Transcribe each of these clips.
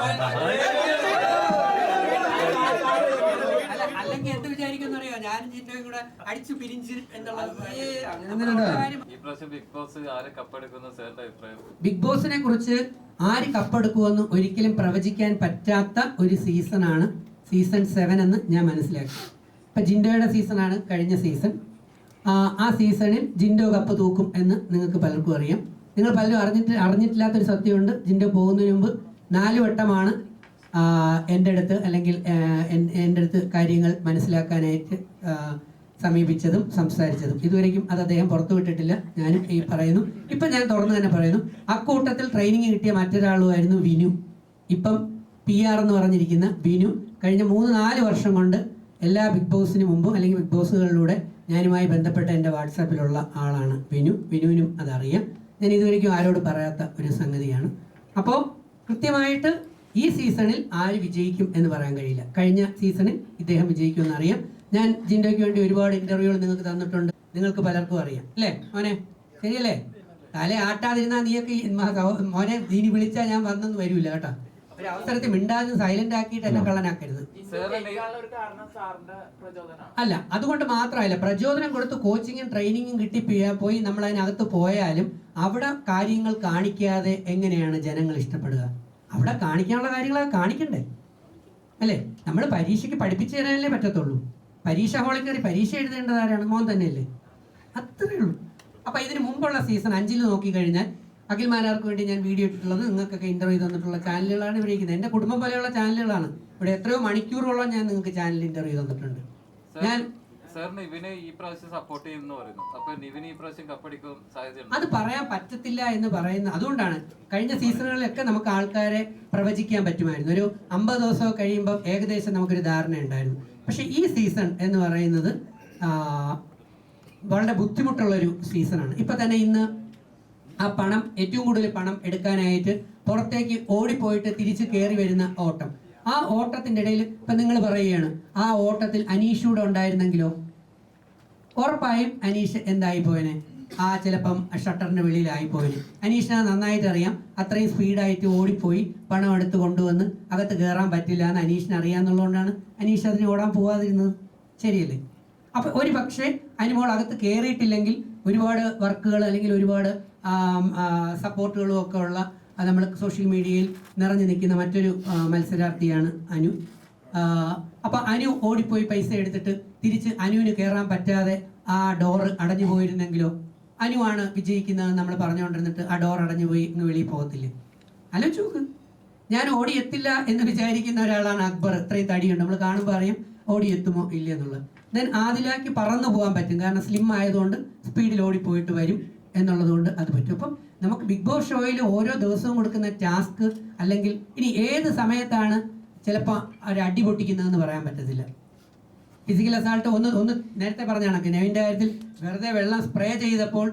അല്ല അല്ലെങ്കിൽ എന്ത് വിചാരിക്കും അറിയോ ഞാനും ജിൻഡോയും കൂടെ അടിച്ചു പിരിഞ്ച് പ്രാവശ്യം ബിഗ് ബോസിനെ കുറിച്ച് ആര് കപ്പെടുക്കുമെന്ന് ഒരിക്കലും പ്രവചിക്കാൻ പറ്റാത്ത ഒരു സീസണാണ് സീസൺ സെവൻ എന്ന് ഞാൻ മനസ്സിലാക്കി. ഇപ്പൊ ജിൻഡോയുടെ സീസണാണ് കഴിഞ്ഞ സീസൺ ആ, ആ സീസണിൽ ജിൻഡോ കപ്പ് തൂക്കും എന്ന് നിങ്ങൾക്ക് പലർക്കും അറിയാം. നിങ്ങൾ പലരും അറിഞ്ഞിട്ട് അറിഞ്ഞിട്ടില്ലാത്തൊരു സത്യമുണ്ട്. ജിൻഡോ പോകുന്നതിന് മുമ്പ് നാല് വട്ടമാണ് എന്റെ അടുത്ത് അല്ലെങ്കിൽ എന്റെ അടുത്ത് കാര്യങ്ങൾ മനസ്സിലാക്കാനായിട്ട് സമീപിച്ചതും സംസാരിച്ചതും. ഇതുവരെയും അത് അദ്ദേഹം പുറത്തു വിട്ടിട്ടില്ല. ഞാനും ഈ പറയുന്നു. ഇപ്പം ഞാൻ തുറന്നു തന്നെ പറയുന്നു. അക്കൂട്ടത്തിൽ ട്രെയിനിങ് കിട്ടിയ മറ്റൊരാളുമായിരുന്നു വിനു. ഇപ്പം പി ആർ എന്ന് പറഞ്ഞിരിക്കുന്ന വിനു. കഴിഞ്ഞ മൂന്ന് നാല് വർഷം കൊണ്ട് എല്ലാ ബിഗ് ബോസിന് മുമ്പും അല്ലെങ്കിൽ ബിഗ് ബോസുകളിലൂടെ ഞാനുമായി ബന്ധപ്പെട്ട എന്റെ വാട്സാപ്പിലുള്ള ആളാണ് വിനു. വിനുവിനും അതറിയാം. ഞാൻ ഇതുവരെയും ആരോട് പറയാത്ത ഒരു സംഗതിയാണ്. അപ്പോൾ കൃത്യമായിട്ട് ഈ സീസണിൽ ആര് വിജയിക്കും എന്ന് പറയാൻ കഴിയില്ല. കഴിഞ്ഞ സീസണിൽ ഇദ്ദേഹം വിജയിക്കുമെന്ന് അറിയാം ഞാൻ ജിൻഡോയ്ക്ക് വേണ്ടി ഒരുപാട് ഇന്റർവ്യൂകൾ നിങ്ങൾക്ക് തന്നിട്ടുണ്ട്. നിങ്ങൾക്ക് പലർക്കും അറിയാം. അല്ലേ? മോനെ ശരിയല്ലേ? തല ആട്ടാതിരുന്നാൽ നീയൊക്കെ മോനെ നീ വിളിച്ചാൽ ഞാൻ വന്നെന്ന് വരൂല കേട്ടോ. അവസരത്തിൽ മിണ്ടാതെ സൈലന്റ് ആക്കിയിട്ട് എന്നെ കള്ളനാക്കരുത്. അല്ല അതുകൊണ്ട് മാത്രമല്ല പ്രചോദനം കൊടുത്ത് കോച്ചിങ്ങും ട്രെയിനിങ്ങും കിട്ടി പോയി നമ്മൾ അതിനകത്ത് പോയാലും അവിടെ കാര്യങ്ങൾ കാണിക്കാതെ എങ്ങനെയാണ് ജനങ്ങൾ ഇഷ്ടപ്പെടുക? അവിടെ കാണിക്കാനുള്ള കാര്യങ്ങളൊക്കെ കാണിക്കണ്ടേ? അല്ലേ? നമ്മൾ പരീക്ഷയ്ക്ക് പഠിപ്പിച്ചു തരാനല്ലേ പറ്റത്തുള്ളൂ. പരീക്ഷ ഹാളിൽ കയറി പരീക്ഷ എഴുതേണ്ടത് ആരാണ്? മോൻ തന്നെയല്ലേ. അത്രേ ഉള്ളൂ. അപ്പോൾ ഇതിന് മുമ്പുള്ള സീസൺ അഞ്ചിൽ നോക്കിക്കഴിഞ്ഞാൽ അഖിൽ മാരാർക്ക് വേണ്ടി ഞാൻ വീഡിയോ ഇട്ടിട്ടുള്ളത് നിങ്ങൾക്കൊക്കെ ഇന്റർവ്യൂ തന്നിട്ടുള്ള ചാനലുകളാണ് ഇവിടെ ഇരിക്കുന്നത് എന്റെ കുടുംബം പോലെയുള്ള ചാനലുകളാണ്. ഇവിടെ എത്രയോ മണിക്കൂറോളം ഞാൻ നിങ്ങൾക്ക് ചാനൽ ഇന്റർവ്യൂ തന്നിട്ടുണ്ട്. ഞാൻ സാറിന് ഇവനെ ഈ പ്രാവശ്യം സപ്പോർട്ട് ചെയ്യുന്നു പറയുന്നു. അപ്പൊ നിവിന് ഈ പ്രാവശ്യം കപ്പടിക്കും സാധ്യതയുണ്ട്? അത് പറയാൻ പറ്റത്തില്ല എന്ന് പറയുന്ന അതുകൊണ്ടാണ് കഴിഞ്ഞ സീസണുകളിലൊക്കെ നമുക്ക് ആൾക്കാരെ പ്രവചിക്കാൻ പറ്റുമായിരുന്നു. ഒരു അമ്പത് ദിവസം കഴിയുമ്പോൾ ഏകദേശം നമുക്കൊരു ധാരണ ഉണ്ടായിരുന്നു. പക്ഷെ ഈ സീസൺ എന്ന് പറയുന്നത് വളരെ ബുദ്ധിമുട്ടുള്ളൊരു സീസണാണ് ഇപ്പൊ തന്നെ ഇന്ന് ആ പണം ഏറ്റവും കൂടുതൽ പണം എടുക്കാനായിട്ട് പുറത്തേക്ക് ഓടിപ്പോയിട്ട് തിരിച്ച് കയറി വരുന്ന ഓട്ടം. ആ ഓട്ടത്തിന്റെ ഇടയിൽ ഇപ്പൊ നിങ്ങൾ പറയുകയാണ് ആ ഓട്ടത്തിൽ അനീഷൂടെ ഉണ്ടായിരുന്നെങ്കിലോ? ഉറപ്പായും അനീഷ് എന്തായി പോയനെ? ആ ചിലപ്പം ഷട്ടറിന്റെ വെളിയിലായി പോയി അനീഷിനെ നന്നായിട്ട് അറിയാം. അത്രയും സ്പീഡായിട്ട് ഓടിപ്പോയി പണം എടുത്ത് കൊണ്ടുവന്ന് അകത്ത് കയറാൻ പറ്റില്ല എന്ന് അനീഷിന് അറിയാന്നുള്ളതുകൊണ്ടാണ് അനീഷ് അതിന് ഓടാൻ പോവാതിരുന്നത്. ശരിയല്ലേ? അപ്പൊ ഒരു പക്ഷേ അനുമോൾ അകത്ത് കയറിയിട്ടില്ലെങ്കിൽ ഒരുപാട് വർക്കുകൾ അല്ലെങ്കിൽ ഒരുപാട് സപ്പോർട്ടുകളും ഒക്കെ ഉള്ള നമ്മൾ സോഷ്യൽ മീഡിയയിൽ നിറഞ്ഞു നിൽക്കുന്ന മറ്റൊരു മത്സരാർത്ഥിയാണ് അനു. അപ്പൊ അനു ഓടിപ്പോയി പൈസ എടുത്തിട്ട് തിരിച്ച് അനുവിന് കയറാൻ പറ്റാതെ ആ ഡോർ അടഞ്ഞു പോയിരുന്നെങ്കിലോ? അനുവാണ് വിജയിക്കുന്നത് നമ്മൾ പറഞ്ഞുകൊണ്ടിരുന്നിട്ട് ആ ഡോർ അടഞ്ഞു പോയി ഇങ്ങ് വെളിയിൽ പോകത്തില്ലേ. ആലോചിച്ച് നോക്ക്. ഞാൻ ഓടി എത്തില്ല എന്ന് വിചാരിക്കുന്ന ഒരാളാണ് അക്ബർ. ഇത്രയും തടിയുണ്ട്. നമ്മൾ കാണുമ്പോൾ അറിയാം ഓടി എത്തുമോ ഇല്ല എന്നുള്ളത്. ദെൻ ആദിലാക്കി പറന്നു പോകാൻ പറ്റും. കാരണം സ്ലിം ആയതുകൊണ്ട് സ്പീഡിൽ ഓടി പോയിട്ട് വരും എന്നുള്ളതുകൊണ്ട് അത് പറ്റും. അപ്പം നമുക്ക് ബിഗ് ബോസ് ഷോയിൽ ഓരോ ദിവസവും കൊടുക്കുന്ന ടാസ്ക് അല്ലെങ്കിൽ ഇനി ഏത് സമയത്താണ് ചിലപ്പോൾ ഒരു അടി പൊട്ടിക്കുന്നതെന്ന് പറയാൻ പറ്റത്തില്ല. ഫിസിക്കൽ അസാൾട്ട് ഒന്ന് ഒന്ന് നേരത്തെ പറഞ്ഞ കണക്ക് നെവിന്റെ കാര്യത്തിൽ വെറുതെ വെള്ളം സ്പ്രേ ചെയ്തപ്പോൾ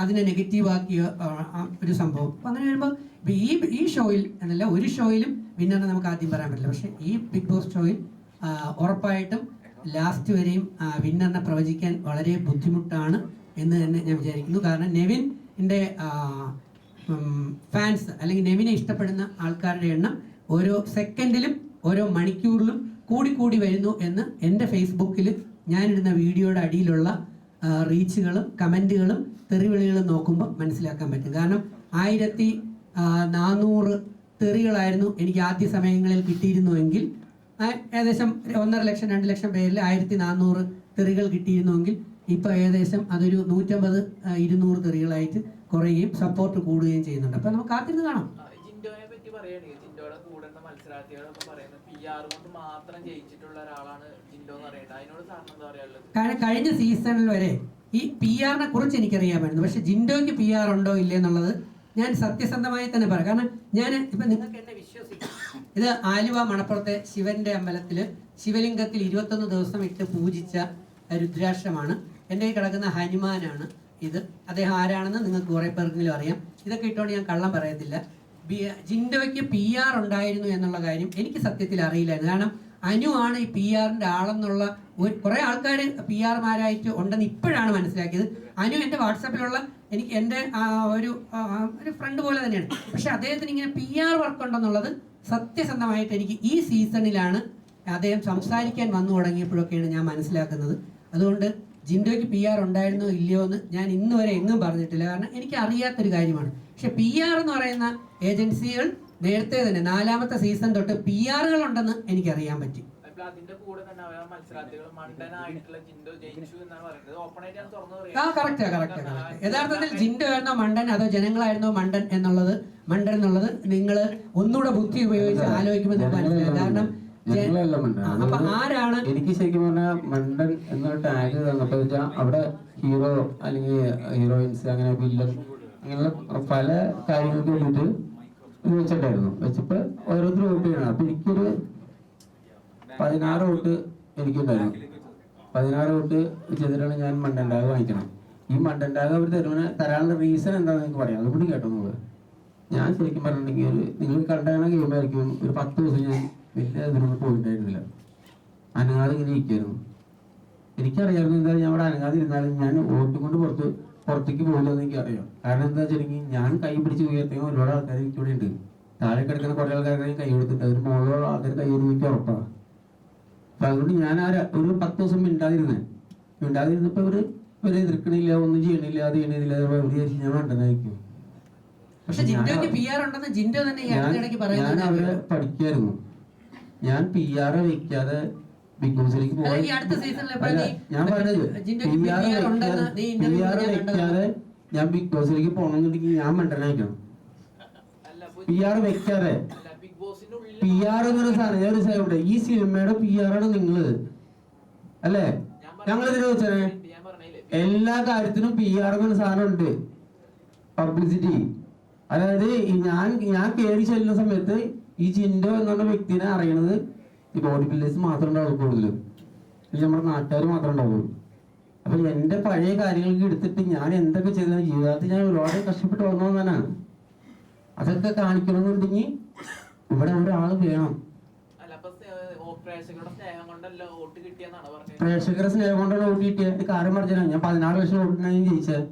അതിനെ നെഗറ്റീവ് ആക്കിയ ആ, ആ, ഒരു സംഭവം. അപ്പം അങ്ങനെ വരുമ്പോൾ ഈ ഈ ഷോയിൽ എന്നല്ല ഒരു ഷോയിലും വിന്നറിനെ നമുക്ക് ആദ്യം പറയാൻ പറ്റില്ല. പക്ഷേ ഈ ബിഗ് ബോസ് ഷോയിൽ ഉറപ്പായിട്ടും ലാസ്റ്റ് വരെയും വിന്നറിനെ പ്രവചിക്കാൻ വളരെ ബുദ്ധിമുട്ടാണ് എന്ന് തന്നെ ഞാൻ വിചാരിക്കുന്നു. കാരണം നെവിന്റെ ഫാൻസ് അല്ലെങ്കിൽ നെവിനെ ഇഷ്ടപ്പെടുന്ന ആൾക്കാരുടെ എണ്ണം ഓരോ സെക്കൻഡിലും ഓരോ മണിക്കൂറിലും കൂടി കൂടി വരുന്നു എന്ന് എന്റെ ഫേസ്ബുക്കിൽ ഞാനിടുന്ന വീഡിയോയുടെ അടിയിലുള്ള റീച്ചുകളും കമന്റുകളും തെറിവിളികളും നോക്കുമ്പോൾ മനസ്സിലാക്കാൻ പറ്റും. കാരണം ആയിരത്തി നാനൂറ് തെറികളായിരുന്നു എനിക്ക് ആദ്യ സമയങ്ങളിൽ കിട്ടിയിരുന്നുവെങ്കിൽ ഏകദേശം ഒന്നര ലക്ഷം രണ്ട് ലക്ഷം പേരിൽ ആയിരത്തി നാനൂറ് തെറികൾ കിട്ടിയിരുന്നുവെങ്കിൽ ഇപ്പോൾ ഏകദേശം അതൊരു നൂറ്റമ്പത് ഇരുന്നൂറ് തെറികളായിട്ട് കുറയുകയും സപ്പോർട്ട് കൂടുകയും ചെയ്യുന്നുണ്ട്. അപ്പോൾ നമുക്ക് കാത്തിരുന്ന് കാണാം ജിൻഡോനെ പറ്റി പറയുകയാണെങ്കിൽ ജിൻഡോയുടെ കൂടെ ഉള്ള ആർ കൊണ്ട് മാത്രം ജയിച്ചിട്ടുള്ള എന്ന് അതിനോട് കാരണം കഴിഞ്ഞ സീസണിൽ വരെ ഈ പി ആറിനെ കുറിച്ച് എനിക്കറിയാമായിരുന്നു. പക്ഷെ ജിൻഡോയ്ക്ക് പി ആർ ഉണ്ടോ ഇല്ലേ എന്നുള്ളത് ഞാൻ സത്യസന്ധമായി തന്നെ പറയാം. കാരണം ഞാൻ ഇപ്പൊ നിങ്ങൾക്ക് എന്നെ വിശ്വസിക്കാം. ഇത് ആലുവ മണപ്പുറത്തെ ശിവന്റെ അമ്പലത്തിൽ ശിവലിംഗത്തിൽ ഇരുപത്തൊന്ന് ദിവസം ഇട്ട് പൂജിച്ച രുദ്രാക്ഷമാണ്. എന്റെ കയ്യിൽ കിടക്കുന്ന ഹനുമാനാണ് ഇത്. അദ്ദേഹം ആരാണെന്ന് നിങ്ങൾക്ക് കുറെ പേർക്കെങ്കിലും അറിയാം. ഇതൊക്കെ ഇട്ടുകൊണ്ട് ഞാൻ കള്ളം പറയത്തില്ല. ജിൻഡോയ്ക്ക് പി ആർ ഉണ്ടായിരുന്നു എന്നുള്ള കാര്യം എനിക്ക് സത്യത്തിൽ അറിയില്ലായിരുന്നു. കാരണം അനു ആണ് ഈ പി ആറിന്റെ ആളെന്നുള്ള ഒരു കുറെ ആൾക്കാർ പി ആർമാരായിട്ട് ഉണ്ടെന്ന് ഇപ്പോഴാണ് മനസ്സിലാക്കിയത്. അനു എന്റെ വാട്സാപ്പിലുള്ള എനിക്ക് എന്റെ ഒരു ഒരു ഫ്രണ്ട് പോലെ തന്നെയാണ്. പക്ഷെ അദ്ദേഹത്തിന് ഇങ്ങനെ പി ആർ വർക്ക് ഉണ്ടെന്നുള്ളത് സത്യസന്ധമായിട്ട് എനിക്ക് ഈ സീസണിലാണ് അദ്ദേഹം സംസാരിക്കാൻ വന്നു തുടങ്ങിയപ്പോഴൊക്കെയാണ് ഞാൻ മനസ്സിലാക്കുന്നത്. അതുകൊണ്ട് ജിൻഡോയ്ക്ക് പി ആർ ഉണ്ടായിരുന്നോ ഇല്ലയോ എന്ന് ഞാൻ ഇന്ന് വരെ എങ്ങും പറഞ്ഞിട്ടില്ല. കാരണം എനിക്ക് അറിയാത്തൊരു കാര്യമാണ്. പക്ഷെ പി ആർ എന്ന് പറയുന്ന ഏജൻസികൾ നേരത്തെ തന്നെ നാലാമത്തെ സീസൺ തൊട്ട് പി ആറുകൾ ഉണ്ടെന്ന് എനിക്കറിയാൻ പറ്റി. ആ കറക്റ്റാ കറക്റ്റാ കറക്റ്റ് യഥാർത്ഥത്തിൽ ജിൻഡോ ആയിരുന്നോ മണ്ടൻ അതോ ജനങ്ങളായിരുന്നോ മണ്ടൻ എന്നുള്ളത് മണ്ടൻ എന്നുള്ളത് നിങ്ങൾ ഒന്നുകൂടെ ബുദ്ധി ഉപയോഗിച്ച് ആലോചിക്കുമ്പോൾ നിങ്ങൾക്ക് മനസ്സിലാവും. കാരണം ഞങ്ങളല്ല മണ്ടൻ. എനിക്ക് ശരിക്കും പറഞ്ഞാൽ മണ്ടൻ എന്ന ടാഗ് തന്നപ്പോ വെച്ചാൽ അവിടെ ഹീറോ അല്ലെങ്കിൽ ഹീറോയിൻസ് അങ്ങനെ വില്ലൻ അങ്ങനെയുള്ള പല കാര്യങ്ങൾക്ക് വേണ്ടിയിട്ട് ഇത് വെച്ചിട്ടായിരുന്നു വെച്ചപ്പോ ഓരോരുത്തർ വോട്ട് ചെയ്യണം അപ്പൊ എനിക്കൊരു പതിനാറ് വോട്ട് എനിക്കുണ്ടായിരുന്നു. പതിനാറ് വോട്ട് ചെയ്തിട്ടാണ് ഞാൻ മണ്ടൻ ടാഗ് വാങ്ങിക്കണം ഈ മണ്ടൻ ടാഗ് അവർ തരുന്ന തരാനുള്ള റീസൺ എന്താണെന്ന് നിങ്ങൾക്ക് പറയാം. അതുകൂടി കേട്ടോ നിങ്ങൾ ഞാൻ ശരിക്കും പറഞ്ഞിട്ടുണ്ടെങ്കിൽ ഒരു നിങ്ങൾ കണ്ടാണ് ഗെയിമായിരിക്കും ഒരു പത്ത് ദിവസം ഞാൻ വലിയ ഇതിനൊന്നും പോയിട്ടുണ്ടായിരുന്നില്ല അനങ്ങാതെ ഇങ്ങനെ ഇരിക്കായിരുന്നു. എനിക്കറിയാമായിരുന്നു എന്താ ഞാൻ അവിടെ അനങ്ങാതെ ഇരുന്നാലും ഞാൻ വോട്ട് കൊണ്ട് പുറത്ത് പുറത്തേക്ക് പോകില്ലെന്ന് എനിക്ക് അറിയാം കാരണം എന്താ വെച്ചിട്ടുണ്ടെങ്കിൽ ഞാൻ കൈ പിടിച്ച് ഉയർത്തിയ ഒരുപാട് ആൾക്കാർ എനിക്കിവിടെ ഉണ്ട്. താഴെ കിടക്കുന്ന കുറേ ആൾക്കാരെ കൈ കൊടുത്തിട്ട് അതിന് മുകളിലുള്ള ആൾക്കാർ കൈ എനിക്ക് ഉറപ്പാണ് അപ്പൊ അതുകൊണ്ട് ഞാൻ ആ ഒരു പത്ത് ദിവസം മിണ്ടാതിരുന്നേ. മിണ്ടാതിരുന്നപ്പോ ഇവർ ഇവരെ എതിർക്കണില്ല ഒന്നും ചെയ്യണില്ല അത് ചെയ്യണില്ല ഇവർ വിചാരിച്ച് ഞാൻ മണ്ടനായിരിക്കും പക്ഷെ ജിൻഡോയ്ക്ക് പി ആർ ഉണ്ടെന്ന് ജിൻഡോ തന്നെ ഞാൻ അവരെ. പഠിക്കായിരുന്നു. ഞാൻ പി ആർ വെക്കാതെ ബിഗ് ബോസിലേക്ക് പോയി ഞാൻ പറഞ്ഞത് പി ആർ പി ആർ ൽ ഞാൻ ബിഗ് ബോസിലേക്ക് പോകണമെന്നുണ്ടെങ്കിൽ ഞാൻ മണ്ടനായിരിക്കണം. പി ആർ വെക്കാതെ പി ആർ എന്നൊരു സാധനം ഞാൻ ഒരു സാധനം ഈ സിനിമയുടെ പി ആർ ആണ് നിങ്ങൾ. അല്ലേ? ഞങ്ങൾ ഇതിനെ വെച്ചേ? എല്ലാ കാര്യത്തിനും പി ആർ എന്നൊരു സാധനം ഉണ്ട്. പബ്ലിസിറ്റി അതായത് ഞാൻ ഞാൻ കയറി ചെല്ലുന്ന സമയത്ത് ഈ ചിൻഡോ എന്നുള്ള വ്യക്തിനെ അറിയണത് ഈ ബോഡി ബിൽഡേഴ്സ് മാത്രം ഉണ്ടാവും കൂടുതലും. ഇനി നമ്മുടെ നാട്ടുകാർ മാത്രം ഉണ്ടാവുള്ളൂ. അപ്പൊ എന്റെ പഴയ കാര്യങ്ങൾക്ക് എടുത്തിട്ട് ഞാൻ എന്തൊക്കെ ചെയ്ത? ജീവിതത്തിൽ ഞാൻ ഒരുപാട് കഷ്ടപ്പെട്ട് വന്നതാണ് അതൊക്കെ കാണിക്കണമെന്നുണ്ടെങ്കിൽ ഇവിടെ ഒരാൾ വേണം. പ്രേക്ഷകരുടെ സ്നേഹം കൊണ്ടല്ല വോട്ട് കിട്ടിയ? കാര്യം പറഞ്ഞാൽ ഞാൻ പതിനാറ് ലക്ഷം വോട്ടിനാണ് ജയിച്ചത്.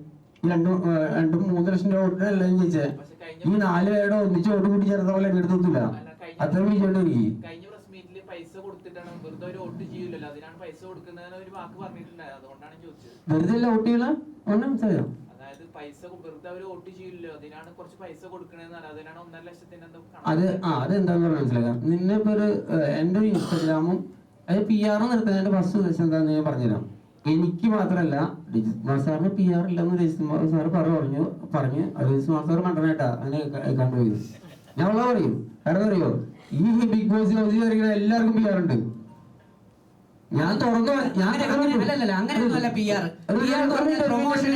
രണ്ടും രണ്ടും മൂന്ന് ലക്ഷം രൂപ ജയിച്ചത് പക്ഷെ ഈ നാല് പേരുടെ ഒന്നിച്ച് വോട്ട് കൂടി ചേർത്ത പോലെ എന്റെ എടുത്തില്ല അത്ര വിജയമുണ്ട് എനിക്ക്. പൈസ കൊടുത്തിട്ടാണ് വെറുതെ ഒരു വോട്ട് ചെയ്യൂലല്ലോ. അതിനാണ് പൈസ കൊടുക്കുന്നതിന് ഒരു വാക്ക് പറഞ്ഞിട്ടുണ്ടായത് അതുകൊണ്ടാണ് ചോദിച്ചത്. വെറുതെ അല്ല വോട്ട് അതായത് പൈസ കൊ- വെറുതെ അവർ വോട്ട് ചെയ്യൂലല്ലോ. അതിനാണ് കുറച്ച് പൈസ കൊടുക്കണേന്ന് അതിനാണ് ഒന്നര ലക്ഷത്തിന്റെ എന്തോ അത് ആ അത് എന്താന്ന് പറഞ്ഞാൽ മനസ്സിലാക്കാം. നിന്നെ ഇപ്പൊ ഒരു എന്റെ ഒരു ഇൻസ്റ്റാഗ്രാമും അത് പി ആർ നിർത്തുന്നതിന്റെ ഫസ്റ്റ് ഉദ്ദേശം എന്താന്ന് ഞാൻ പറഞ്ഞുതരാം. എനിക്ക് മാത്രമല്ല രജിത് കുമാർ സാറിന് പി ആർ ഇല്ലെന്ന് രജിത് കുമാർ സാർ പറഞ്ഞു പറഞ്ഞ് രജിത് കുമാർ സാർ മണ്ടനായിട്ടാ അങ്ങനെ കണ്ടുപോയി ഞാൻ പറയും. കാരണം അറിയോ? ഈ ബിഗ് ബോസ് ഹൗസിൽ കളിക്കുന്ന എല്ലാവർക്കും പി ആർ ഉണ്ട്. ഞാൻ തുറന്നു ഞാൻ അല്ലല്ല അങ്ങനെയൊന്നുമല്ല P R P R promotion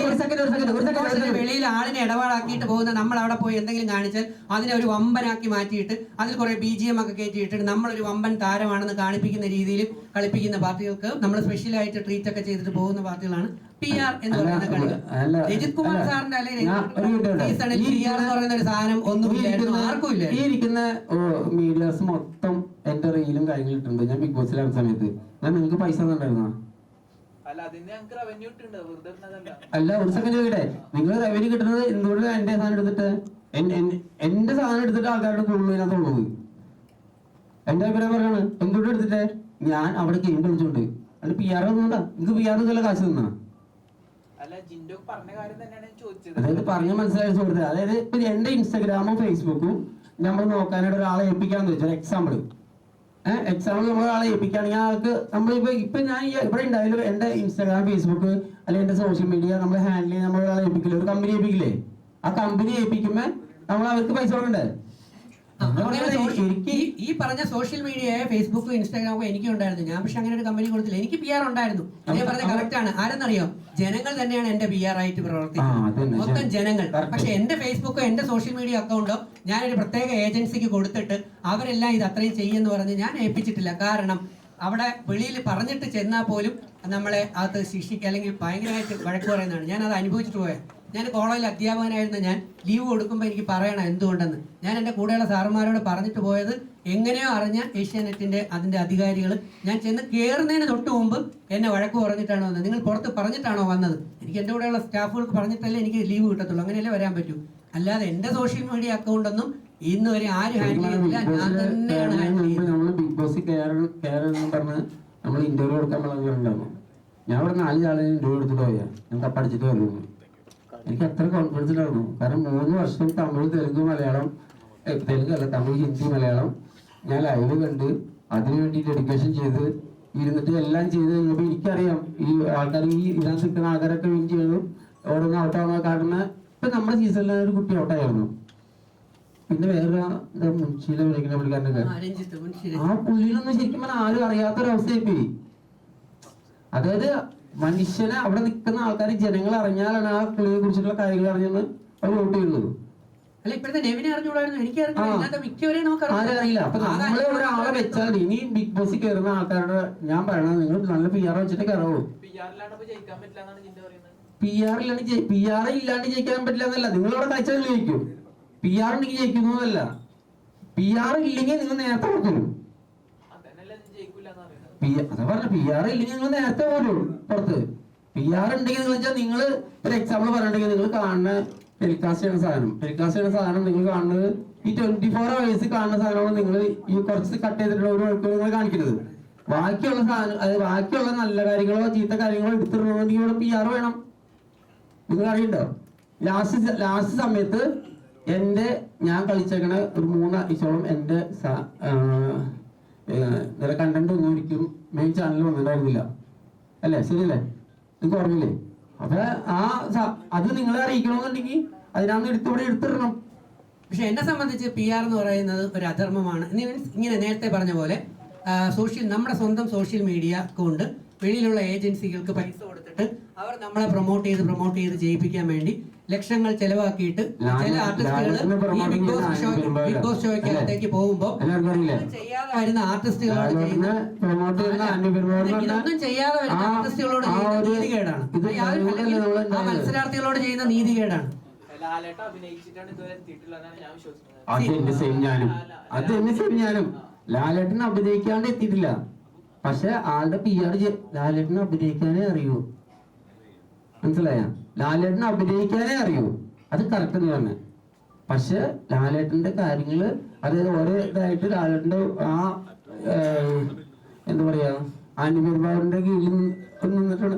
ഒരു സെക്കൻഡ് ഒരു സെക്കൻഡ് ഒരു സെക്കൻഡ് വെളിയിൽ ആളിനെ ഇടപാടാക്കിയിട്ട് പോകുന്ന നമ്മൾ അവിടെ പോയി എന്തെങ്കിലും കാണിച്ചാൽ അതിനെ ഒരു വമ്പനാക്കി മാറ്റിയിട്ട് അതിൽ കുറെ ബി ജി എം ഒക്കെ കയറ്റിയിട്ട് നമ്മളൊരു വമ്പൻ താരമാണെന്ന് കാണിപ്പിക്കുന്ന രീതിയിൽ കളിപ്പിക്കുന്ന പാർട്ടികൾക്ക് നമ്മൾ സ്പെഷ്യലായിട്ട് ട്രീറ്റ് ഒക്കെ ചെയ്തിട്ട് പോകുന്ന പാർട്ടികളാണ് പി ആർ എന്ന് അല്ല, പറയുന്ന കളി രജിത് കുമാർ സാറിന്റെ അല്ലെങ്കിൽ ഞാൻ ഒരു മിനിറ്റ് ഇവിടെ. സീസണിൽ ഈ പി ആർ എന്ന് പറയുന്ന ഒരു സാധനം ഒന്നും ഈ ഇല്ലായിരുന്നു. ഇരിക്കുന്ന- ആർക്കും ഈ ഇരിക്കുന്ന മീഡിയാസ് മൊത്തം എന്റെ റീലും കാര്യങ്ങളിട്ടുണ്ട് ഞാൻ ബിഗ് ബോസിലാണ് സമയത്ത്. ഞാൻ നിങ്ങൾക്ക് പൈസ തന്നായിരുന്നോ അല്ല ഒരു സെക്കൻഡ് ചോദിക്കട്ടെ നിങ്ങൾ റവന്യൂ കിട്ടുന്നത് എന്തുകൊണ്ട് എന്റെ സാധനം എടുത്തിട്ട്? എൻ- എൻ- എന്റെ സാധനം എടുത്തിട്ട് ആൾക്കാരുടെ കൂടുതൽ ഇതിനകത്തുള്ളത് എന്റെ അഭിപ്രായം പറയാണ്. എന്തുകൊണ്ട് എടുത്തിട്ട്? ഞാൻ അവിടെ ഗെയിം കളിച്ചോണ്ട്. അത് പി ആർ ഒന്നുണ്ടാ നിങ്ങൾക്ക് പി ആർ നല്ല കാശ് തന്നാ അല്ല ജിൻഡോ പറഞ്ഞ കാര്യം തന്നെയാണ് ഞാൻ ചോദിച്ചത് അതായത് പറഞ്ഞ മനസ്സിലായ സുഹൃത്തെ അതായത് ഇപ്പൊ എന്റെ ഇൻസ്റ്റാഗ്രാമും ഫേസ്ബുക്കും നമ്മൾ നോക്കാനായിട്ട് ഒരാളെ ഏൽപ്പിക്കാന്ന് വെച്ചാൽ എക്സാമ്പിൾ എക്സാമ്പിൾ നമ്മൾ ഒരാളെ ഏൽപ്പിക്കുകയാണെങ്കിൽ ആൾക്ക് നമ്മളിപ്പോ ഇപ്പൊ ഞാൻ ഇവിടെ ഉണ്ടായാലും എന്റെ ഇൻസ്റ്റാഗ്രാം ഫേസ്ബുക്ക് അല്ലെങ്കിൽ എന്റെ സോഷ്യൽ മീഡിയ നമ്മൾ ഹാൻഡിൽ നമ്മൾ ഒരാളെ ഏൽപ്പിക്കില്ല? ഒരു കമ്പനി ഏൽപ്പിക്കില്ലേ? ആ കമ്പനി ഏൽപ്പിക്കുമ്പോ നമ്മൾ അവർക്ക് പൈസ കൊടുക്കണ്ടേ അങ്ങനെ അതുകൊണ്ടാണ് സോഷ്യ- എനിക്ക് ഈ പറഞ്ഞ സോഷ്യൽ മീഡിയയെ ഫേസ്ബുക്കും ഇൻസ്റ്റാഗ്രാമും എനിക്കും ഉണ്ടായിരുന്നു. ഞാൻ പക്ഷെ അങ്ങനെ ഒരു കമ്പനി കൊടുത്തില്ല. എനിക്ക് പി ആർ ഉണ്ടായിരുന്നു. അതേ പറഞ്ഞ കറക്റ്റ് ആണ്. ആരെന്നറിയോ? ജനങ്ങൾ തന്നെയാണ് എന്റെ പി ആർ ആയിട്ട് പ്രവർത്തിക്കുന്നത്. മൊത്തം ജനങ്ങൾ. പക്ഷെ എന്റെ ഫേസ്ബുക്കോ എന്റെ സോഷ്യൽ മീഡിയ അക്കൗണ്ടോ ഞാൻ ഒരു പ്രത്യേക ഏജൻസിക്ക് കൊടുത്തിട്ട് അവരെല്ലാം ഇത് അത്രയും ചെയ്യുമെന്ന് പറഞ്ഞ് ഞാൻ ഏൽപ്പിച്ചിട്ടില്ല. കാരണം അവിടെ വെളിയിൽ പറഞ്ഞിട്ട് ചെന്നാൽ പോലും നമ്മളെ അത് ശിക്ഷിക്കുക അല്ലെങ്കിൽ ഭയങ്കരമായിട്ട് വഴക്ക് പറയുന്നതാണ്. ഞാൻ അത് അനുഭവിച്ചിട്ട് പോയത്. ഞാൻ കോളേജിൽ അധ്യാപകനായിരുന്ന ഞാൻ ലീവ് കൊടുക്കുമ്പോൾ എനിക്ക് പറയണം എന്തുകൊണ്ടെന്ന്. ഞാൻ എന്റെ കൂടെയുള്ള സാറുമാരോട് പറഞ്ഞിട്ട് പോയത് എങ്ങനെയോ അറിഞ്ഞ ഏഷ്യാനെറ്റിന്റെ അതിന്റെ അധികാരികൾ ഞാൻ ചെന്ന് കയറുന്നതിന് തൊട്ട് മുമ്പ് എന്നെ വഴക്ക് പറഞ്ഞിട്ടാണ് വന്നത്? നിങ്ങൾ പുറത്ത് പറഞ്ഞിട്ടാണോ വന്നത്? എനിക്ക് എന്റെ കൂടെയുള്ള സ്റ്റാഫുകൾക്ക് പറഞ്ഞിട്ടല്ലേ എനിക്ക് ലീവ് കിട്ടത്തുള്ളൂ. അങ്ങനെയല്ലേ വരാൻ പറ്റൂ? അല്ലാതെ എന്റെ സോഷ്യൽ മീഡിയ അക്കൗണ്ട് ഒന്നും ഇന്ന് വരെ ആരും ഹാൻഡിൽ ചെയ്തില്ല ഞാൻ തന്നെയാണ് ഹാൻഡിൽ ചെയ്യുന്നത് നമ്മൾ ബിഗ് ബോസ് പറഞ്ഞ് നമ്മൾ ഇന്റർവ്യൂ കൊടുക്കാൻ പറഞ്ഞിട്ടുണ്ടായിരുന്നു ഞാൻ ഇവിടെ നാല് ആളെ ഇന്റർവ്യൂ എടുത്തിട്ട് പോയാ ഞാൻ കപ്പടിച്ചിട്ട് വരുന്നു. എനിക്ക് അത്ര കോൺഫിഡൻസ് ഉണ്ടായിരുന്നു കാരണം മൂന്ന് വർഷം തമിഴ് തെലുങ്ക് മലയാളം തെലുങ്ക് അല്ല തമിഴ് ഹിന്ദി മലയാളം ഞാൻ ലൈവ് കണ്ട് അതിനു വേണ്ടി ഡെഡിക്കേഷൻ ചെയ്ത് ഇരുന്നിട്ട് എല്ലാം ചെയ്ത് കഴിഞ്ഞപ്പോൾ എനിക്കറിയാം ഈ ആൾക്കാർ ഈ ഇതിനകത്ത് നിൽക്കുന്ന ആൾക്കാരൊക്കെ വിൻ ചെയ്തു. ഓടുന്ന ഔട്ടാവുന്ന കാണുന്ന ഇപ്പൊ നമ്മുടെ സീസണിലെ ഒരു കുട്ടി ഔട്ടായിരുന്നു പിന്നെ വേറെ മുൻശീല വിളിക്കുന്ന പുള്ളിക്കാരന്റെ ആ പുള്ളിയിലൊന്നും ശരിക്കും പറഞ്ഞാൽ ആരും അറിയാത്തൊരവസ്ഥയായി പോയി അതായത് മനുഷ്യനെ അവിടെ നിൽക്കുന്ന ആൾക്കാർ ജനങ്ങൾ അറിഞ്ഞാലാണ് ആ പുള്ളിയെ കുറിച്ചിട്ടുള്ള കാര്യങ്ങൾ അറിഞ്ഞെന്ന് അവർ വോട്ട് ചെയ്യുന്നത്. അല്ല ഇപ്പോഴത്തെ നെവിനെ അറിഞ്ഞുകൂടായിരുന്നു? എനിക്ക് അറിയില്ല അപ്പൊ നമ്മളെ ഒരാളെ വെച്ചാൽ ഇനി ബിഗ് ബോസിൽ കയറുന്ന ആൾക്കാരുടെ ഞാൻ പറയണത് നിങ്ങൾ നല്ല പി ആർ വെച്ചിട്ട് കയറാവൂ പി ആർ ഇല്ലാണ്ട് പി ആർ ഇല്ലാണ്ട് ജയിക്കാൻ പറ്റില്ല എന്നല്ല നിങ്ങൾ അവിടെ കഴിച്ചാൽ ജയിക്കും. പി ആർ ഉണ്ടെങ്കിൽ ജയിക്കുന്നതല്ല പി ആർ ഇല്ലെങ്കിൽ നിങ്ങൾ നേരത്തെ കൊടുക്കും അതന്നല്ലേ ജയിക്കൂല എന്ന് പറയുന്നത് പി അതാ പറഞ്ഞു പി ആർ ഇല്ലെങ്കിൽ നിങ്ങൾ നേരത്തെ പോരും പുറത്ത്. പി ആർ ഉണ്ടെങ്കിൽ നിങ്ങൾ വെച്ചാൽ നിങ്ങൾ ഒരു എക്സാമ്പിൾ പറഞ്ഞിട്ടുണ്ടെങ്കിൽ നിങ്ങൾ കാണുന്ന ടെലികാസ്റ്റ് സാധനം. ടെലികാസ്റ്റ് സാധനം നിങ്ങൾ കാണുന്നത് ഈ ട്വന്റി ഫോർ അവേഴ്സ് കാണുന്ന സാധനമാണ് നിങ്ങൾ ഈ കുറച്ച് കട്ട് ചെയ്തിട്ടുള്ള ഒരു മണിക്കൂർ നിങ്ങൾ കാണിക്കുന്നത്. ബാക്കിയുള്ള സാധനം അതായത് ബാക്കിയുള്ള നല്ല കാര്യങ്ങളോ ചീത്ത കാര്യങ്ങളോ എടുത്തിട്ടുണ്ടെങ്കിൽ ഇവിടെ പി ആർ വേണം. നിങ്ങൾ അറിയണ്ടോ? ലാസ്റ്റ് ലാസ്റ്റ് സമയത്ത് എന്റെ ഞാൻ കളിച്ചേക്കണ ഒരു മൂന്നാഴ്ചയോളം എന്റെ സ- വേറെ കണ്ടന്റ് ഒന്നും ഒരിക്കലും മെയിൻ ചാനലിൽ വന്നിട്ടുണ്ടായിരുന്നില്ല. അല്ലേ? ശരിയല്ലേ? നിങ്ങൾക്ക് ഓർമ്മയില്ലേ? അപ്പൊ ആ അത് നിങ്ങളെ അറിയിക്കണമെന്നുണ്ടെങ്കിൽ അതിനകത്ത് എടുത്തിവിടെ എടുത്തിടണം. പക്ഷെ എന്നെ സംബന്ധിച്ച് പി ആർ എന്ന് പറയുന്നത് ഒരു അധർമ്മമാണ്. മീൻസ് ഇങ്ങനെ നേരത്തെ പറഞ്ഞ പോലെ സോഷ്യൽ നമ്മുടെ സ്വന്തം സോഷ്യൽ മീഡിയ കൊണ്ട് വെളിയിലുള്ള ഏജൻസികൾക്ക് പൈസ കൊടുത്തിട്ട് അവർ നമ്മളെ പ്രൊമോട്ട് ചെയ്ത് പ്രൊമോട്ട് ചെയ്ത് ജയിപ്പിക്കാൻ വേണ്ടി ലക്ഷങ്ങൾ ചെലവാക്കിയിട്ട് ചില ആർട്ടിസ്റ്റുകൾ ഈ promote ബിഗ് ബോസ് ചെയ്യുന്ന ഷോ ബിഗ് ബോസ് ഷോയ്ക്ക് അകത്തേക്ക് പോകുമ്പോൾ ചെയ്യാതെ വരുന്ന ആർട്ടിസ്റ്റുകളോട് ചെയ്യുന്ന പ്രൊമോട്ട് ചെയ്യുന്ന അല്ല, അനുപരിപാടി ഇതൊന്നും ചെയ്യാതെ വരുന്ന ആർട്ടിസ്റ്റുകളോട് ചെയ്യുന്ന നീതികേടാണ്. ആ മത്സരാർത്ഥികളോട് ചെയ്യുന്ന നീതികേടാണ്. അത് സെയിം ഞാനും. അത് എന്നെ സെയിം ഞാനും. ലാലേട്ടൻ അഭിനയിക്കാണ്ട് എത്തിയിട്ടില്ല. പക്ഷെ ആളുടെ പി ആർ ലാലേട്ടനെ അഭിനയിക്കാനേ അറിയൂ. മനസ്സിലായ? ലാലേട്ടൻ അഭിനയിക്കാനേ അറിയൂ. അത് കറക്റ്റ് തന്നെയാണ് പക്ഷെ ലാലേട്ടന്റെ കാര്യങ്ങൾ അതായത് ഓരോ ഇതായിട്ട് ലാലേട്ടന്റെ ആ എന്താ പറയാ ആന്റിപെരുമാറിന്റെ കീഴിൽ നിന്ന് നിന്നിട്ടാണ്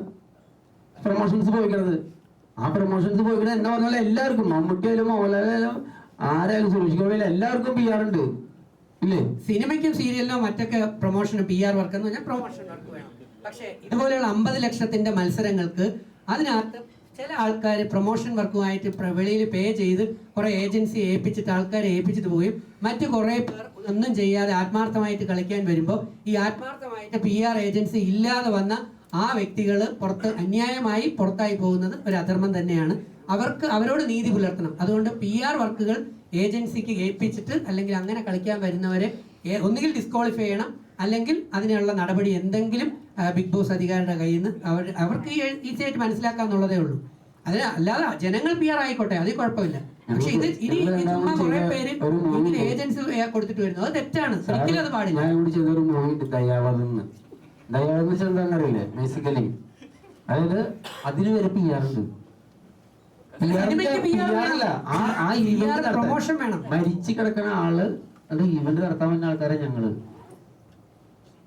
പ്രൊമോഷൻസ് പോയിക്കണത്. ആ പ്രൊമോഷൻസ് പോയിക്കണത് എന്താ പറഞ്ഞാൽ എല്ലാവർക്കും മമ്മൂട്ടിയായാലും മോഹൻലാലായാലും ആരായാലും സുരേഷ് ഗോപിയാലും എല്ലാവർക്കും പി ആർ ഉണ്ട്. ഇല്ലേ? സിനിമയ്ക്കും സീരിയലിനോ മറ്റൊക്കെ പ്രൊമോഷൻ പി ആർ വർക്ക് എന്ന് പറഞ്ഞാൽ പ്രൊമോഷൻ വർക്ക് വേണം. പക്ഷേ ഇതുപോലെയുള്ള അമ്പത് ലക്ഷത്തിന്റെ മത്സരങ്ങൾക്ക് അതിനകത്ത് ചില ആൾക്കാർ പ്രൊമോഷൻ വർക്കുമായിട്ട് വെളിയിൽ പേ ചെയ്ത് കുറേ ഏജൻസി ഏൽപ്പിച്ചിട്ട് ആൾക്കാരെ ഏൽപ്പിച്ചിട്ട് പോയി മറ്റു കുറേ പേർ ഒന്നും ചെയ്യാതെ ആത്മാർത്ഥമായിട്ട് കളിക്കാൻ വരുമ്പോൾ ഈ ആത്മാർത്ഥമായിട്ട് പി ആർ ഏജൻസി ഇല്ലാതെ വന്ന ആ വ്യക്തികൾ പുറത്ത് അന്യായമായി പുറത്തായി പോകുന്നത് ഒരു അധർമ്മം തന്നെയാണ്. അവർക്ക് അവരോട് നീതി പുലർത്തണം. അതുകൊണ്ട് പി ആർ വർക്കുകൾ ഏജൻസിക്ക് ഏൽപ്പിച്ചിട്ട് അല്ലെങ്കിൽ അങ്ങനെ കളിക്കാൻ വരുന്നവരെ ഒന്നുകിൽ ഡിസ്ക്വാളിഫൈ ചെയ്യണം അല്ലെങ്കിൽ അതിനുള്ള നടപടി എന്തെങ്കിലും ബിഗ് ബോസ് അധികാരിയുടെ കയ്യിൽ നിന്ന് അവർ അവർക്ക് ഈസിയായിട്ട് മനസ്സിലാക്കാന്നുള്ളതേ ഉള്ളൂ. അതിന് അല്ലാതെ ജനങ്ങൾ പി ആർ ആയിക്കോട്ടെ അതിൽ കുഴപ്പമില്ല. പക്ഷെ ഇത് ഇനി ചുമ്മാ കുറെ പേര് ഇങ്ങനെ ഏജൻസി കൊടുത്തിട്ട് വരുന്നു. അത് തെറ്റാണ്. ഒരിക്കലും അത് പാടില്ല. ദയാവധം വെച്ചാൽ എന്താണെന്ന് അറിയില്ലേ ബേസിക്കലി അതായത് അതിന് വരെ പി ആർ ഉണ്ട്. ഇവന്റ് വേണം. മരിച്ചു കിടക്കുന്ന ആൾ അത് ഇവന്റ് നടത്താൻ വന്ന ആൾക്കാരെ ഞങ്ങൾ മനസ്സിലായോ ഇവരെന്ന് പറഞ്ഞ പോലെ ഇന്ന് പി ആർ ഇല്ലാത്ത ഒരു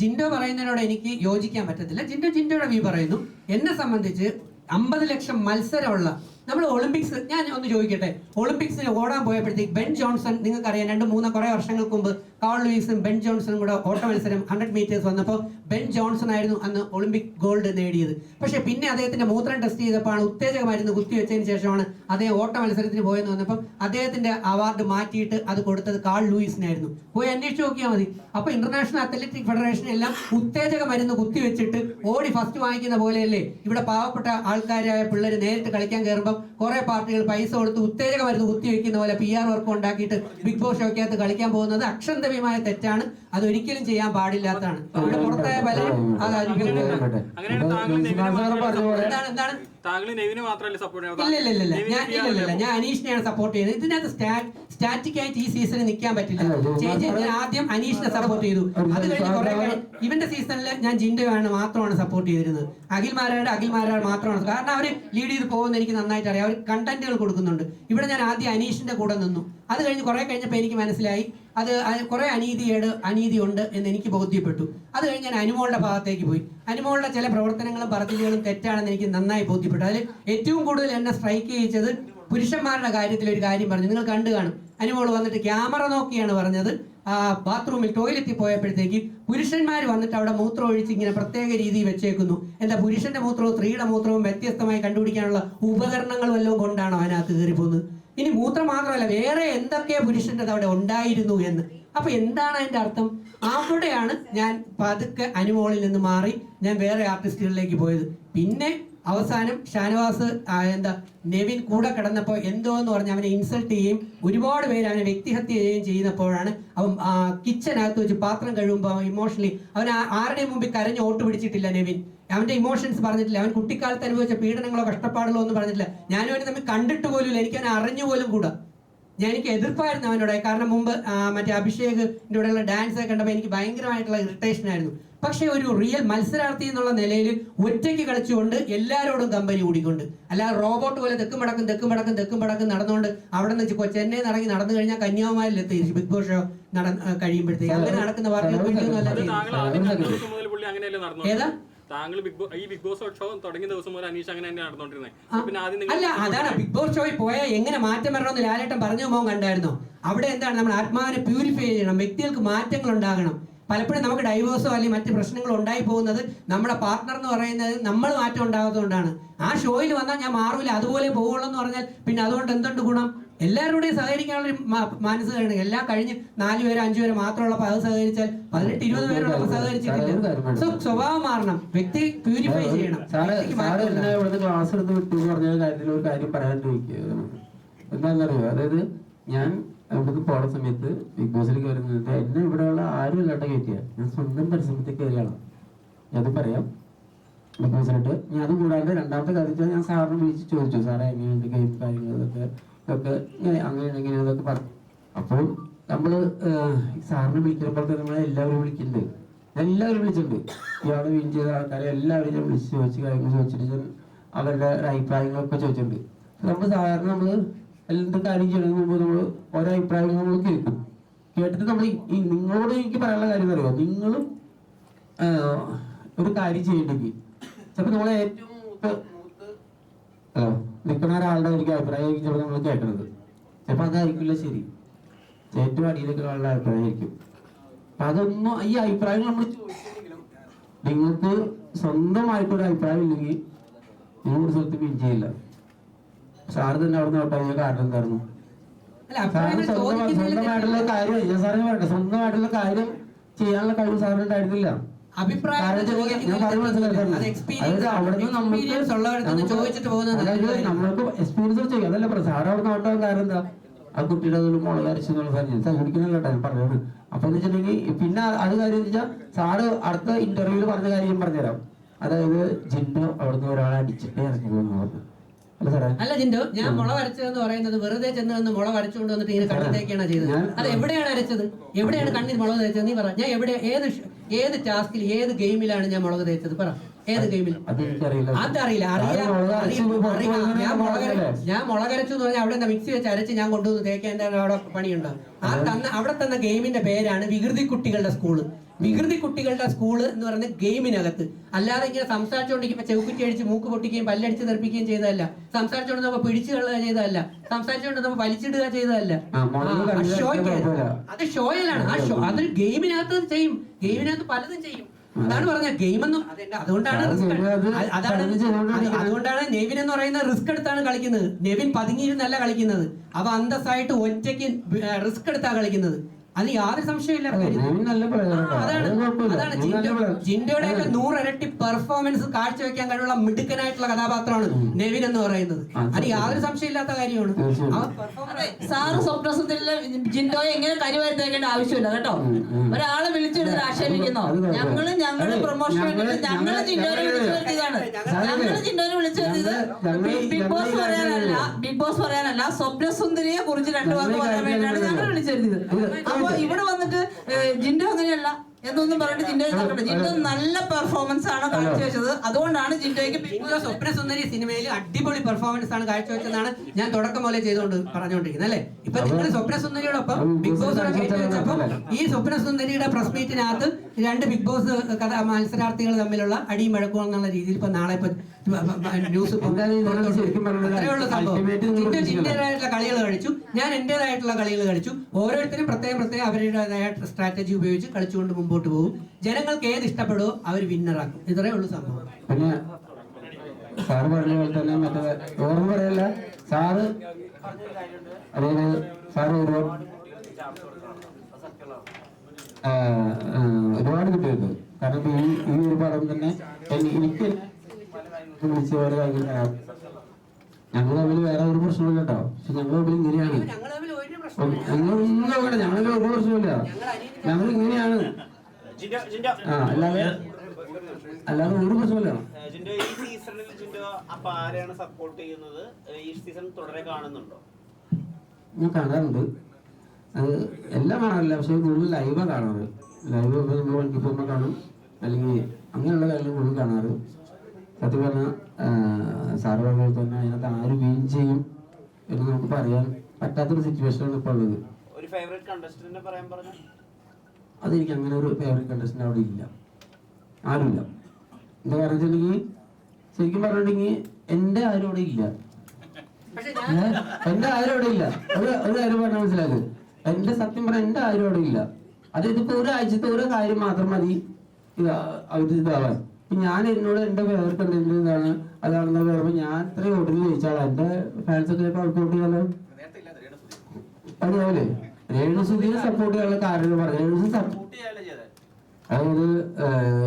ജിൻഡോ പറയുന്നതിനോട് എനിക്ക് യോജിക്കാൻ പറ്റത്തില്ല. ജിൻഡോ ജിൻഡോയുടെ വ്യൂ പറയുന്നു. എന്നെ സംബന്ധിച്ച് അമ്പത് ലക്ഷം മത്സരമുള്ള നമ്മൾ ഒളിമ്പിക്സ് ഞാൻ ഒന്ന് ചോദിക്കട്ടെ. ഒളിമ്പിക്സിൽ ഓടാൻ പോയപ്പോഴത്തേക്ക് ബെൻ ജോൺസൺ നിങ്ങൾക്ക് അറിയാം രണ്ട് മൂന്ന് കുറെ വർഷങ്ങൾക്ക് മുമ്പ് കാൾ ലൂയിസും ബെൻ ജോൺസണും കൂടെ ഓട്ട മത്സരം ഹൺഡ്രഡ് മീറ്റേഴ്സ് വന്നപ്പോൾ ബെൻ ജോൺസൺ ആയിരുന്നു അന്ന് ഒളിമ്പിക് ഗോൾഡ് നേടിയത്. പക്ഷെ പിന്നെ അദ്ദേഹത്തിന്റെ മൂത്രം ടെസ്റ്റ് ചെയ്തപ്പോഴാണ് ഉത്തേജക മരുന്ന് കുത്തിവെച്ചതിന് ശേഷമാണ് അദ്ദേഹം ഓട്ട മത്സരത്തിന് പോയെന്ന് വന്നപ്പം അദ്ദേഹത്തിന്റെ അവാർഡ് മാറ്റിയിട്ട് അത് കൊടുത്തത് കാൾ ലൂയിസിനായിരുന്നു പോയി അന്വേഷിച്ച് നോക്കിയാൽ മതി. അപ്പൊ ഇന്റർനാഷണൽ അത്ലറ്റിക് ഫെഡറേഷൻ എല്ലാം ഉത്തേജക മരുന്ന് കുത്തിവെച്ചിട്ട് ഓടി ഫസ്റ്റ് വാങ്ങിക്കുന്ന പോലെയല്ലേ? ഇവിടെ പാവപ്പെട്ട ആൾക്കാരായ പിള്ളേർ നേരിട്ട് കളിക്കാൻ കയറുമ്പോൾ കുറെ പാർട്ടികൾ പൈസ കൊടുത്ത് ഉത്തേജക മരുന്ന് കുത്തിവെക്കുന്ന പോലെ പി ആർ വർക്ക് ഉണ്ടാക്കിയിട്ട് ബിഗ് ബോസ് ഷോക്കകത്ത് കളിക്കാൻ പോകുന്നത് അക്ഷന്തം അപലപ്യമായ തെറ്റാണ്. അത് ഒരിക്കലും ചെയ്യാൻ പാടില്ലാത്തതാണ്. ഇവിടെ പുറത്തായ പലരും അത്. അനുഭവിക്കുന്നുണ്ട് അങ്ങനെയാണ് താങ്കൾ നെവിനെ പറഞ്ഞ പോലെ? എന്താണ് എന്താണ്? താങ്കൾ നെവിനെ മാത്രമല്ല സപ്പോർട്ട് ഇല്ല ഇല്ല ഇല്ല, ഇല്ല. ഞാൻ അനീഷിനെയാണ് സപ്പോർട്ട് ചെയ്യുന്നത്. ഇതിനകത്ത് സ്റ്റാറ്റിക് ആയിട്ട് ഈ സീസണിൽ നിൽക്കാൻ പറ്റില്ല. ഞാൻ ആദ്യം അനീഷിനെ സപ്പോർട്ട് ചെയ്തു. അത് കഴിഞ്ഞ് കുറെ ഇവന്റെ സീസണിൽ ഞാൻ ജിൻഡുവാണ് മാത്രമാണ് സപ്പോർട്ട് ചെയ്തിരുന്നത്. അഖിൽമാരായുടെ അഖിൽമാരാട് മാത്രമാണ്. കാരണം അവർ ലീഡ് ചെയ്ത് പോകുന്ന എനിക്ക് നന്നായിട്ട് അറിയാം. അവർ കണ്ടന്റുകൾ കൊടുക്കുന്നുണ്ട്. ഇവിടെ ഞാൻ ആദ്യം അനീഷിന്റെ കൂടെ നിന്നു. അത് കഴിഞ്ഞ് കുറെ കഴിഞ്ഞപ്പോൾ എനിക്ക് മനസ്സിലായി. അത് കുറേ അനീതിയേട് അനീതി ഉണ്ട് എന്ന് എനിക്ക് ബോധ്യപ്പെട്ടു. അത് കഴിഞ്ഞ് ഞാൻ അനുമോളുടെ ഭാഗത്തേക്ക് പോയി. അനുമോളുടെ ചില പ്രവർത്തനങ്ങളും പറച്ചിലുകളും തെറ്റാണെന്ന് എനിക്ക് നന്നായി ബോധ്യപ്പെട്ടു. അതിൽ ഏറ്റവും കൂടുതൽ എന്നെ സ്ട്രൈക്ക് ചെയ്യിച്ചത് പുരുഷന്മാരുടെ കാര്യത്തിൽ ഒരു കാര്യം പറഞ്ഞു. നിങ്ങൾ കണ്ടു കാണും. അനുമോൾ വന്നിട്ട് ക്യാമറ നോക്കിയാണ് പറഞ്ഞത്. ആ ബാത്റൂമിൽ ടോയ്ലറ്റിൽ പോയപ്പോഴത്തേക്ക് പുരുഷന്മാർ വന്നിട്ട് അവിടെ മൂത്രം ഒഴിച്ച് ഇങ്ങനെ പ്രത്യേക രീതിയിൽ വെച്ചേക്കുന്നു. എന്താ പുരുഷന്റെ മൂത്രവും സ്ത്രീയുടെ മൂത്രവും വ്യത്യസ്തമായി കണ്ടുപിടിക്കാനുള്ള ഉപകരണങ്ങൾ വല്ലതും കൊണ്ടാണോ അതിനകത്ത് കയറി പോകുന്നത് ഇനി മൂത്രം മാത്രമല്ല വേറെ എന്തൊക്കെ പുരുഷന്റെ അവിടെ ഉണ്ടായിരുന്നു എന്ന്. അപ്പൊ എന്താണ് അതിന്റെ അർത്ഥം? അവിടെയാണ് ഞാൻ പതുക്കെ അനുമോളിൽ നിന്ന് മാറി ഞാൻ വേറെ ആർട്ടിസ്റ്റുകളിലേക്ക് പോയത്. പിന്നെ അവസാനം ഷാനവാസ് എന്താ നെവിൻ കൂടെ കിടന്നപ്പോൾ എന്തോ എന്ന് പറഞ്ഞ് അവനെ ഇൻസൾട്ട് ചെയ്യുകയും ഒരുപാട് പേര് അവനെ വ്യക്തിഹത്യ ചെയ്യുകയും ചെയ്യുന്നപ്പോഴാണ് അവൻ കിച്ചനകത്ത് വെച്ച് പാത്രം കഴിയുമ്പോൾ ഇമോഷണലി അവൻ ആരുടെയും മുമ്പിൽ കരഞ്ഞ് ഓട്ട് പിടിച്ചിട്ടില്ല നെവിൻ. അവന്റെ ഇമോഷൻസ് പറഞ്ഞിട്ടില്ല. അവൻ കുട്ടിക്കാലത്ത് അനുഭവിച്ച പീഡനങ്ങളോ കഷ്ടപ്പാടുകളോ ഒന്നും പറഞ്ഞിട്ടില്ല. ഞാനും അവനെ തമ്മിൽ കണ്ടിട്ട് പോലും എനിക്ക് അവനെ അറിഞ്ഞു പോലും കൂടാ. എനിക്ക് എതിർപ്പായിരുന്നു അവനോട് കാരണം മുമ്പ് മറ്റേ അഭിഷേക് ഇവിടെയുള്ള ഡാൻസ് ഒക്കെ കണ്ടപ്പോൾ എനിക്ക് ഭയങ്കരമായിട്ടുള്ള ഇറിറ്റേഷൻ ആയിരുന്നു പക്ഷേ ഒരു റിയൽ മത്സരാർത്ഥി എന്നുള്ള നിലയിൽ ഒറ്റയ്ക്ക് കളിച്ചുകൊണ്ട് എല്ലാവരോടും കമ്പനി കൂടിക്കൊണ്ട് അല്ലാതെ റോബോട്ട് പോലെ തെക്കും മടക്കും തെക്കും മടക്കും തെക്കും മടക്കും നടന്നുകൊണ്ട് അവിടെ നിന്ന് ചെന്നൈ നടങ്ങി നടന്നു കഴിഞ്ഞാൽ കന്യാകുമാരിലെത്തി ബിഗ് ബോസ് ഷോ നട കഴിയുമ്പോഴത്തേക്ക് അങ്ങനെ നടക്കുന്ന വാർത്തകൾ ഏതാ? താങ്കൾ ബിഗ് ബോസ് ഈ ബിഗ് ബോസ് ഷോ തുടങ്ങിയ ദിവസം മുതൽ അനീഷ് അങ്ങനെ തന്നെ നടന്നുകൊണ്ടിരുന്നത് പിന്നെ ആദ്യം അല്ല അതാണ്. ബിഗ് ബോസ് ഷോയിൽ പോയാൽ എങ്ങനെ മാറ്റം വരണമെന്ന് ലാലേട്ടൻ പറഞ്ഞു മോൻ കണ്ടായിരുന്നു. അവിടെ എന്താണ് നമ്മൾ ആത്മാവിനെ പ്യൂരിഫൈ ചെയ്യണം വ്യക്തികൾക്ക് മാറ്റങ്ങൾ ഉണ്ടാകണം പലപ്പോഴും നമുക്ക് ഡൈവോഴ്സോ അല്ലെങ്കിൽ മറ്റ് പ്രശ്നങ്ങളോ ഉണ്ടായി പോകുന്നത് നമ്മുടെ പാർട്ണർ എന്ന് പറയുന്നത് നമ്മൾ മാറ്റം ഉണ്ടാകാത്തതുകൊണ്ടാണ്. ആ ഷോയിൽ വന്നാൽ ഞാൻ മാറൂല അതുപോലെ പോകുള്ളൂ എന്ന് പറഞ്ഞാൽ പിന്നെ അതുകൊണ്ട് എന്തുണ്ട് ഗുണം? എല്ലാവരുടെയും സഹകരിക്കാനുള്ള മനസ്സ് മാ- എല്ലാം കഴിഞ്ഞ് നാല് പേര് അഞ്ചു പേര് മാത്രമുള്ള അത് സഹകരിച്ചാൽ പതിനെട്ട് ഇരുപത് പേരുള്ള സഹകരിച്ചിട്ടില്ല. സോ സ്വഭാവം മാറണം. വ്യക്തി പ്യൂരിഫൈ ചെയ്യണം. ക്ലാസ് എടുത്ത് വിട്ടു പറഞ്ഞ കാര്യത്തിൽ ഒരു കാര്യം പറയാൻ ചോദിക്കുക. എന്താണെന്നറിയോ? അതായത് ഞാൻ നമുക്ക് പോണ സമയത്ത് ബിഗ് ബോസിൽ കയറുന്നത് എന്നെ ഇവിടെയുള്ള ആരും ഇല്ലാണ്ട് കയറ്റിയ. ഞാൻ സ്വന്തം പരിശ്രമത്തിൽ കയറിയാണ്. അത് പറയാം. ബിഗ് ബോസിലിട്ട്. ഞാൻ അത് കൂടാണ്ട് രണ്ടാമത്തെ കാര്യത്തിൽ ഞാൻ സാറിനെ വിളിച്ച് ചോദിച്ചു. സാറേ എങ്ങനെയുണ്ട് ഗെയിം കാര്യങ്ങൾ ഇതൊക്കെ ഇങ്ങനെ അങ്ങനെ എങ്ങനെയാന്നൊക്കെ പറഞ്ഞു. അപ്പോൾ നമ്മൾ സാറിനെ വിളിക്കുമ്പോഴത്തെ നമ്മളെ എല്ലാവരും വിളിക്കുന്നുണ്ട്. ഞാൻ എല്ലാവരും വിളിച്ചിട്ടുണ്ട്. ഇയാളെ വിൻ ചെയ്ത ആൾക്കാരെ എല്ലാവരും ഞാൻ വിളിച്ച് ചോദിച്ച് കാര്യങ്ങൾ ചോദിച്ചിട്ട് അവരുടെ ഒരു അഭിപ്രായങ്ങളൊക്കെ ചോദിച്ചിട്ടുണ്ട്. നമ്മൾ സാധാരണ നമ്മൾ എന്ത് കാര്യം ചെയ്യണമെന്ന് മുമ്പ് നമ്മൾ ഓരോ അഭിപ്രായങ്ങൾ നമ്മൾ കേൾക്കും. കേട്ടിട്ട് നമ്മൾ ഈ നിങ്ങളോട് എനിക്ക് പറയാനുള്ള കാര്യം എന്ന് അറിയുമോ നിങ്ങളും ഒരു കാര്യം ചെയ്യണ്ടെങ്കിൽ ചിലപ്പോൾ നമ്മളെ ഏറ്റവും മൂത്ത് മൂത്ത് ഹലോ? നിൽക്കുന്ന ഒരാളുടെ ആയിരിക്കും അഭിപ്രായം ചിലപ്പോൾ നമ്മൾ കേൾക്കുന്നത്. ചിലപ്പോൾ അതായിരിക്കില്ല ശരി. ഏറ്റവും അടിയിലേക്ക് ഉള്ള അഭിപ്രായമായിരിക്കും. അപ്പൊ അതൊന്നും ഈ അഭിപ്രായം നമ്മൾ ചോദിച്ചില്ലെങ്കിലും നിങ്ങൾക്ക് സ്വന്തമായിട്ടൊരു അഭിപ്രായം ഇല്ലെങ്കിൽ നിങ്ങൾ ഒരു സ്ഥലത്ത് വിൻ ചെയ്യില്ല. സാറ് തന്നെ അവിടെ നിന്ന് ഔട്ടായ കാരണം എന്തായിരുന്നു? അഭിപ്രായങ്ങൾ സ്വന്തമായിട്ടുള്ള കാര്യം സാറിന് സ്വന്തമായിട്ടുള്ള കാര്യം ചെയ്യാനുള്ള കഴിവ് സാറിന് നമ്മൾക്ക് എക്സ്പീരിയൻസ് ചെയ്യും. അതല്ല പറയാം സാറ് അവിടെ നോട്ടാൻ കാരണം എന്താ ആ കുട്ടിയുടെ അതിൽ മുളക് അരച്ചു എന്നുള്ള കാര്യം സഹകരിക്കുന്നില്ല ഞാൻ പറഞ്ഞത്. അപ്പൊ എന്ന് വെച്ചിട്ടുണ്ടെങ്കിൽ പിന്നെ അത് കാര്യം വെച്ചാൽ സാറ് അടുത്ത ഇന്റർവ്യൂൽ പറഞ്ഞ കാര്യം പറഞ്ഞുതരാം. അതായത് ജിൻഡോ അവിടുന്ന് ഒരാളെ അടിച്ചിട്ടേ ഇറങ്ങി പോകുന്നു. പറഞ്ഞു അല്ല ജിന്ദു ഞാൻ മുള വരച്ചതെന്ന് പറയുന്നത് വെറുതെ ചെന്ന് വന്ന് മുള വരച്ചുകൊണ്ട് വന്നിട്ട് ഇങ്ങനെ കണ്ണിലേക്കാണ് ചെയ്തത്. ഞാൻ- അത് എവിടെയാണ് അരച്ചത്? എവിടെയാണ് കണ്ണിൽ മുളക് തേച്ചത്? നീ പറ. ഞാൻ എവിടെ ഏത് ഏത് ടാസ്കിൽ ഏത് ഗെയിമിലാണ് ഞാൻ മുളക് തേച്ചത്? പറ. ഏത് ഗെയിമിൽ? അതറിയില്ല. അറിയില്ല. ഞാൻ മുളകര? ഞാൻ മുളകരച്ചു എന്ന് പറഞ്ഞാൽ അവിടെ എന്താ മിക്സി വെച്ച് അരച്ച് ഞാൻ കൊണ്ടുവന്ന് തേക്കാൻ അവിടെ പണിയുണ്ടോ ആ തന്ന അവിടെ തന്ന ഗെയിമിന്റെ പേരാണ് വികൃതി കുട്ടികളുടെ സ്കൂൾ. വികൃതി കുട്ടികളുടെ സ്കൂൾ എന്ന് പറയുന്നത് ഗെയിമിനകത്ത് അല്ലാതെ ഇങ്ങനെ സംസാരിച്ചുകൊണ്ടിരിക്കുമ്പോൾ ചെവുക്കുറ്റി അടിച്ച് മൂക്ക് പൊട്ടിക്കുകയും പല്ലടിച്ച് തെറിപ്പിക്കുകയും ചെയ്തതല്ല. സംസാരിച്ചുകൊണ്ട് നമ്മൾ പിടിച്ചു കളയുക ചെയ്തതല്ല. സംസാരിച്ചുകൊണ്ട് നമ്മൾ വലിച്ചിടുക ചെയ്തതല്ല. അത് ഷോയിലാണ് ആ ഷോ അതൊരു ഗെയിമിനകത്ത് ചെയ്യും. ഗെയിമിനകത്ത് പലതും ചെയ്യും. അതാണ് പറഞ്ഞ ഗെയിം എന്ന് അതുകൊണ്ടാണ് അതാണ് അതുകൊണ്ടാണ് നെവിൻ എന്ന് പറയുന്ന റിസ്ക് എടുത്താണ് കളിക്കുന്നത്. നെവിൻ പതുങ്ങിയിരുന്നല്ല കളിക്കുന്നത്. അവ അന്തസ്സായിട്ട് ഒറ്റയ്ക്ക് റിസ്ക് എടുത്താ കളിക്കുന്നത്. അത് യാതൊരു സംശയമില്ല. അതാണ്. ജിൻഡോയുടെ നൂറിരട്ടി പെർഫോമൻസ് കാഴ്ചവെക്കാൻ കഴിവുള്ള മിടുക്കനായിട്ടുള്ള കഥാപാത്രമാണ് നെവിൻ എന്ന് പറയുന്നത്. അത് യാതൊരു സംശയമില്ലാത്ത കാര്യമാണ്. സാറ് സ്വപ്നസുന്ദരിലെ ജിൻഡോയെ എങ്ങനെ കരിവാരിത്തേക്കേണ്ട ആവശ്യമില്ല കേട്ടോ. ഒരാളെ വിളിച്ചെടുത്ത് ആക്ഷേപിക്കുന്നോ. ഞങ്ങൾ. ഞങ്ങൾ ഞങ്ങളുടെ പ്രൊമോഷൻ ഞങ്ങൾ ജിൻഡോനെ വിളിച്ചു ഞങ്ങൾ വരുത്തിയതാണ് ഞങ്ങൾ ജിൻഡോനെ വിളിച്ചു വരുത്തിയത് ബിഗ് ബോസ് പറയാനല്ല ബിഗ് ബോസ് പറയാനല്ല സ്വപ്നസുന്ദരിയെ കുറിച്ച് രണ്ടു വാക്ക് പറയാൻ വേണ്ടിയാണ് ഞങ്ങൾ ഞങ്ങൾ വിളിച്ചു വരുത്തിയത്. ഇത് അപ്പൊ ഇവിടെ വന്നിട്ട് ജിൻഡോ അങ്ങനെയല്ല. എന്നൊന്നും പറഞ്ഞിട്ട് ജിൻഡോയെ തക്കട്ടെ ജിൻഡോ നല്ല പെർഫോമൻസ് ആണ് കാഴ്ചവെച്ചത്. അതുകൊണ്ടാണ് ജിൻഡോയ്ക്ക് സ്വപ്ന സുന്ദരി സിനിമയിൽ അടിപൊളി പെർഫോമൻസ് ആണ് കാഴ്ചവെച്ചതെന്നാണ് ഞാൻ തുടക്കം മുതലേ ചെയ്തുകൊണ്ട് പറഞ്ഞുകൊണ്ടിരിക്കുന്നത് അല്ലേ? ഇപ്പൊ നിങ്ങൾ സ്വപ്നസുന്ദരിയോടൊപ്പം ബിഗ് ബോസ് കയറ്റി ഈ ഈ സ്വപ്നസുന്ദരിയുടെ പ്രസ് മീറ്റിനകത്ത് രണ്ട് ബിഗ് ബോസ് കഥ മത്സരാർത്ഥികൾ തമ്മിലുള്ള അടിയും വഴക്കും എന്നുള്ള രീതിയിൽ ഇപ്പൊ നാളെ ഇപ്പൊ ന്യൂസ് അത്രയുള്ള സംഭവം. ജിൻഡോ ജിൻഡേതായിട്ടുള്ള കളികൾ കളിച്ചു. ഞാൻ എന്റേതായിട്ടുള്ള കളികൾ കളിച്ചു. ഓരോരുത്തരും പ്രത്യേകം പ്രത്യേകം അവരുടേതായ സ്ട്രാറ്റജി ഉപയോഗിച്ച് കളിച്ചുകൊണ്ട് മുമ്പോട്ട് പോകും. ജനങ്ങൾക്ക് ഏത് ഇഷ്ടപ്പെടുമോ അവർ വിന്നറാക്കും ഇത്രേ ഉള്ളൂ സംഭവം. പിന്നെ സാറ് പറഞ്ഞ പോലെ തന്നെ മറ്റേ ഓർമ്മ പറയല്ല. സാറ് അതായത് സാറ് ഒരുപാട് ഒരുപാട് കാരണം ഈ ഈ ഒരു പടം തന്നെ എനി- എനിക്ക് വിളിച്ച പോലെ ഞങ്ങൾ തമ്മിൽ വേറെ ഒരു പ്രശ്നമില്ല കേട്ടോ. പക്ഷെ ഞങ്ങൾ തമ്മിൽ ഇങ്ങനെയാണ്. ഞങ്ങൾ നോക്കട്ടെ ഞങ്ങൾ ഒരു പ്രശ്നമില്ല ഞങ്ങൾ ഇങ്ങനെയാണ് അല്ലാതെ അല്ലാതെ ഒരു പ്രശ്നമല്ലോ ജിൻഡോ ഈ സീസണിൽ ജിൻഡോ അപ്പൊ ആരെയാണ് സപ്പോർട്ട് ചെയ്യുന്നത്? ഈ സീസൺ തുടരെ കാണുന്നുണ്ടോ? ഞാൻ കാണാറുണ്ട്. അത് എല്ലാം കാണാറില്ല. പക്ഷെ കൂടുതൽ ലൈവാണ് കാണാറ്. ലൈവ് നമ്മൾ വണ്ടി കാണും. അല്ലെങ്കിൽ അങ്ങനെയുള്ള കാര്യങ്ങൾ കൂടുതൽ കാണാറ്. സത്യം പറഞ്ഞാൽ സാറ് പറഞ്ഞ പോലെ തന്നെ അതിനകത്ത് ആര് വീൻ ചെയ്യും എന്ന് നമുക്ക് പറയാൻ പറ്റാത്തൊരു സിറ്റുവേഷനാണ് ഇപ്പോൾ ഉള്ളത്. ഒരു ഫേവറേറ്റ് കണ്ടസ്റ്റന്റിനെ പറയാൻ പറഞ്ഞു? അതെനിക്ക് അങ്ങനെ ഒരു ഫേവറേറ്റ് കണ്ടസ്റ്റന്റ് അവിടെ ഇല്ല. ആരുമില്ല. എന്താ കാരണം വെച്ചിട്ടുണ്ടെങ്കിൽ ശരിക്കും പറഞ്ഞിട്ടുണ്ടെങ്കിൽ എന്റെ ആരും അവിടെ ഇല്ല. ഏ? എന്റെ ആരും അവിടെ ഇല്ല. ഒരു ഒരു കാര്യം പറഞ്ഞാൽ മനസ്സിലാക്ക്. എന്റെ സത്യം പറഞ്ഞാൽ എന്റെ ആരും അവിടെ ഇല്ല. അത് ഇതിപ്പോ ഒരാഴ്ചത്തെ ഓരോ കാര്യം മാത്രം മതി. അവർ ഇതാവാൻ. ഞാൻ എന്നോട് എന്റെ ഫേവറേറ്റ് കണ്ടന്റ് ഇതാണ്. അതാണെന്ന് പറയുമ്പോ ഞാൻ ഇത്രയും ഓട്ടിൽ ജയിച്ചാളാ എന്റെ ഫാൻസ് ഒക്കെ അവർക്ക് വോട്ട് ചെയ്യാലോ? അറിയാവല്ലേ രേണുസുതിയെ സപ്പോർട്ട് ചെയ്യാനുള്ള കാരണം പറഞ്ഞു. രേണുസു സപ്പോർട്ട് അതായത്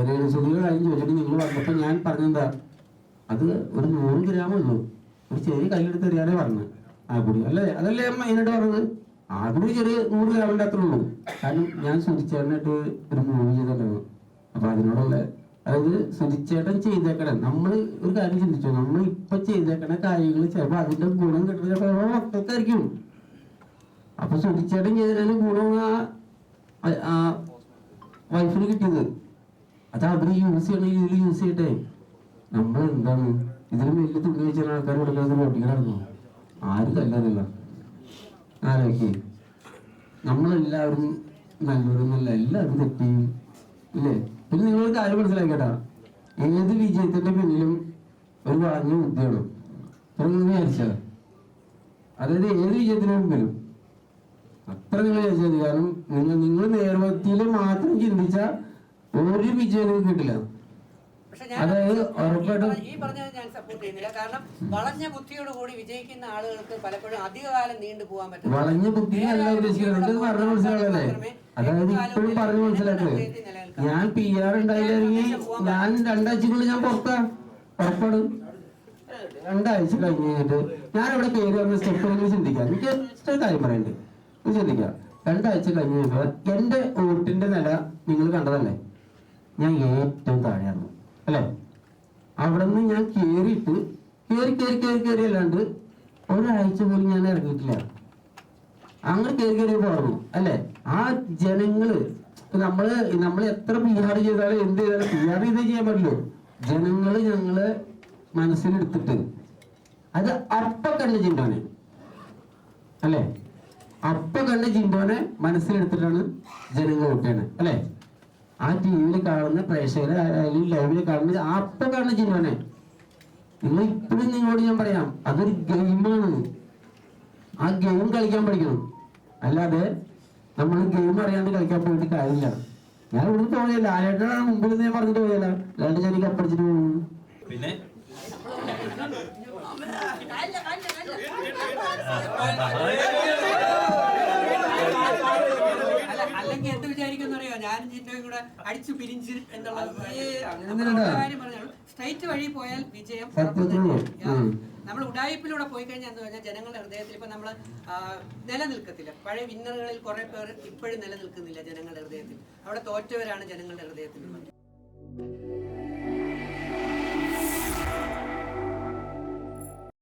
രേണുസുതിയുടെ കാര്യം ചോദിച്ചിട്ട് നിങ്ങൾ വന്നപ്പോ ഞാൻ പറഞ്ഞെന്താ? അത് ഒരു നൂറ് ഗ്രാം ഉള്ളൂ. ഒരു ചെറിയ കൈയെടുത്ത് എറിയാനേ പറഞ്ഞു. ആകുടി അല്ലേ? അതല്ലേ മെയിനായിട്ട് പറഞ്ഞത്? ആകുടി ചെറിയ നൂറ് ഗ്രാമിന്റെ അത്ര ഉള്ളൂ. കാരണം ഞാൻ സുധിച്ചേട്ടനായിട്ട് ഒരു മൂവി ചെയ്തിട്ടുണ്ടായിരുന്നു അപ്പൊ അതിനോടുള്ള അതായത് സുധിച്ചേട്ടൻ ചെയ്തേക്കണേ. നമ്മൾ ഒരു കാര്യം ചിന്തിച്ചു? നമ്മൾ ഇപ്പൊ ചെയ്തേക്കണ കാര്യങ്ങൾ ചിലപ്പോ അതിന്റെ ഗുണം കിട്ടുന്ന ചിലപ്പോ നമ്മുടെ മക്കൾക്കായിരിക്കും. അപ്പൊ സുധിച്ചേട്ടൻ ചെയ്തതിന് ഗുണമാണ് ആ- വൈഫിന് കിട്ടിയത്. അത് അവർ യൂസ് ചെയ്യണ ഇതിൽ യൂസ് ചെയ്യട്ടെ. നമ്മൾ എന്താണ്? ഇതിന് വലിയ തുണി വെച്ചാൽ ആൾക്കാർ കൊടുക്കുന്നത് പൊട്ടിക്കലായിരുന്നു ആരും കല്ലറില്ല ആരൊക്കെ? നമ്മളെല്ലാവരും നല്ല എല്ലാവരും തെറ്റിയും ഇല്ലേ? പിന്നെ നിങ്ങളൊരു കാര്യം മനസ്സിലാക്കട്ടാ ഏത് വിജയത്തിന്റെ പിന്നിലും ഒരു വളഞ്ഞ ബുദ്ധിയാണ്. ഇത്ര നിങ്ങൾ വിചാരിച്ചാ. അതായത് ഏത് വിജയത്തിന് മുമ്പിലും അത്ര നിങ്ങൾ ചോദിച്ചത്. കാരണം നിങ്ങൾ നിങ്ങൾ നേർവത്തിയിൽ മാത്രം ചിന്തിച്ച ഒരു വിജയം നിങ്ങൾക്ക് കിട്ടില്ല. അതായത് ഉറപ്പായിട്ടും ഈ പറഞ്ഞത് ഞാൻ സപ്പോർട്ട് ചെയ്യുന്നില്ല. കാരണം വളഞ്ഞ ബുദ്ധിയോട് കൂടി വിജയിക്കുന്ന ആളുകൾക്ക് പലപ്പോഴും അധികകാലം നീണ്ടു പോകാൻ പറ്റും വളഞ്ഞ ബുദ്ധിയല്ല ഉദ്ദേശിക്കുന്നത്. പറഞ്ഞ മനസ്സിലാവല്ലേ? അതായത് ഇപ്പോഴും പറഞ്ഞു മനസ്സിലാക്കുക ഞാൻ പി ആർ ഉണ്ടായില്ലെങ്കിൽ ഞാൻ രണ്ടാഴ്ചക്കുള്ളിൽ ഞാൻ പുറത്താ. പുറപ്പെടും. രണ്ടാഴ്ച കഴിഞ്ഞ് കഴിഞ്ഞിട്ട് ഞാൻ അവിടെ പേര് പറഞ്ഞ സ്റ്റെപ്പ് ചിന്തിക്കാം. എനിക്ക് കാര്യം പറയണ്ടേ? ചിന്തിക്കാം രണ്ടാഴ്ച കഴിഞ്ഞ് കഴിഞ്ഞപ്പോ എന്റെ വോട്ടിന്റെ നില നിങ്ങൾ കണ്ടതല്ലേ? ഞാൻ ഏറ്റവും താഴെയായിരുന്നു. അല്ലേ? അവിടെ നിന്ന് ഞാൻ കേറിയിട്ട് കേറി കയറി കയറി കയറി അല്ലാണ്ട് ഒരാഴ്ച പോലും ഞാൻ ഇറങ്ങിയിട്ടില്ല. അങ്ങനെ കയറി കയറി പോകണം അല്ലേ? ആ ജനങ്ങൾ നമ്മൾ നമ്മൾ എത്ര പി ആർ ചെയ്താലും എന്ത് ചെയ്താലും പി ആർ ചെയ്തേ ചെയ്യാൻ പറ്റില്ലോ? ജനങ്ങൾ ഞങ്ങൾ മനസ്സിലെടുത്തിട്ട് അത് അപ്പ കണ്ട ചിന്താണ് അല്ലെ? അപ്പ കണ്ട ചിന്തോനെ മനസ്സിലെടുത്തിട്ടാണ് ജനങ്ങൾ വോട്ടാണ് അല്ലെ? ആ ടി വിയിൽ കാണുന്ന പ്രേക്ഷകര് അല്ലെങ്കിൽ ലൈവിൽ കാണുന്ന അപ്പൊ കാണുന്ന ചിന്തോനെ നിങ്ങൾ ഇപ്പോഴും നിങ്ങളോട് ഞാൻ പറയാം അതൊരു ഗെയിമാണ് ആ ഗെയിം കളിക്കാൻ പഠിക്കണം. അല്ലാതെ നമ്മൾ ഗെയിം അറിയാണ്ട് കളിക്കാൻ പോയിട്ട് കാര്യമില്ല. ഞാൻ ഇവിടുന്ന് പോയില്ല ലാലേട്ടനാണ് മുമ്പിൽ നിന്ന് ഞാൻ പറഞ്ഞിട്ട് പോയല്ല രണ്ട് ഞാൻ കപ്പടിച്ചിട്ട് പോകുന്നു പിന്നെ? ജിൻഡോയും കൂടെ അടിച്ചു പിരിഞ്ച് എന്നുള്ള അങ്ങനെയൊന്നുമില്ല. കാര്യം പറഞ്ഞാൽ സ്ട്രൈറ്റ് വഴി പോയാൽ വിജയം നമ്മൾ ഉടായ്പിലൂടെ പോയി കഴിഞ്ഞാൽ എന്ന് പറഞ്ഞാൽ ജനങ്ങളുടെ ഹൃദയത്തിൽ ഇപ്പൊ നമ്മൾ നിലനിൽക്കത്തില്ല. പഴയ വിന്നറുകളിൽ കുറെ പേർ ഇപ്പോഴും നിലനിൽക്കുന്നില്ല ജനങ്ങളുടെ ഹൃദയത്തിൽ. അവിടെ തോറ്റവരാണ് ജനങ്ങളുടെ ഹൃദയത്തിൽ